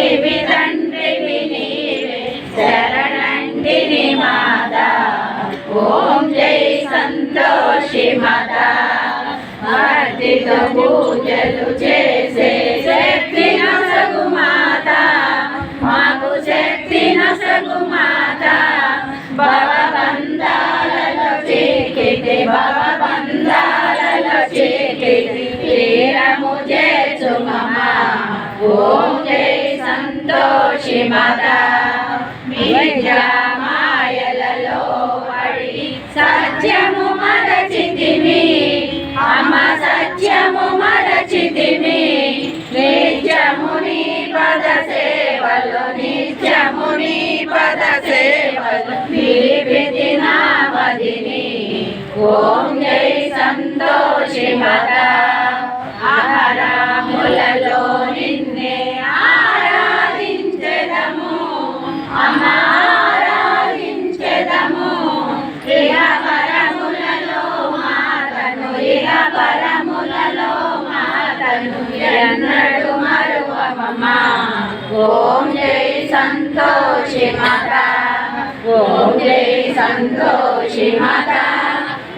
తల్లివి తండ్రివి నీవే శరణంటిని మాత. ఓం జై సంతోషి మాత ఆర్థిక పూజలు చేసే శక్తి నసగు మాత. మాకు శక్తి నసగు మాత. భవబంధాలలో చీకితి భవబంధాలలో చీకితి తీరము చేసు మమ ఓం జై సంతోషిమత మాయలలో పడి సత్యము మరచితిమి అమ్మ సత్యము మరచితిమి. నిత్యముని పద సేవలు నిత్యముని పద సేవలు నిలిపితి నామదిని ఓం జై సంతోషిమత మత ఇహ పరములలో మాతను ఇహ పరములలో మాతను ఎన్నడు మరువమమ్మా. ఓం జై సంతోషి మాత. ఓం జై సంతోషి మాత.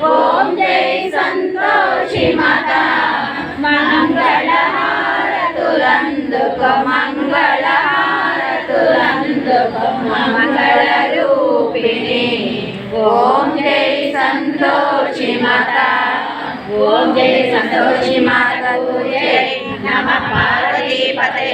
ఓం జై సంతోషి మాత. మంగళహారతులందుక మంగళహారతులందుక మంగళ రూపిణి ఓ సంతోషి మాత. ఓం జై సంతోషి మాత. జై నమ పార్వతీ పతే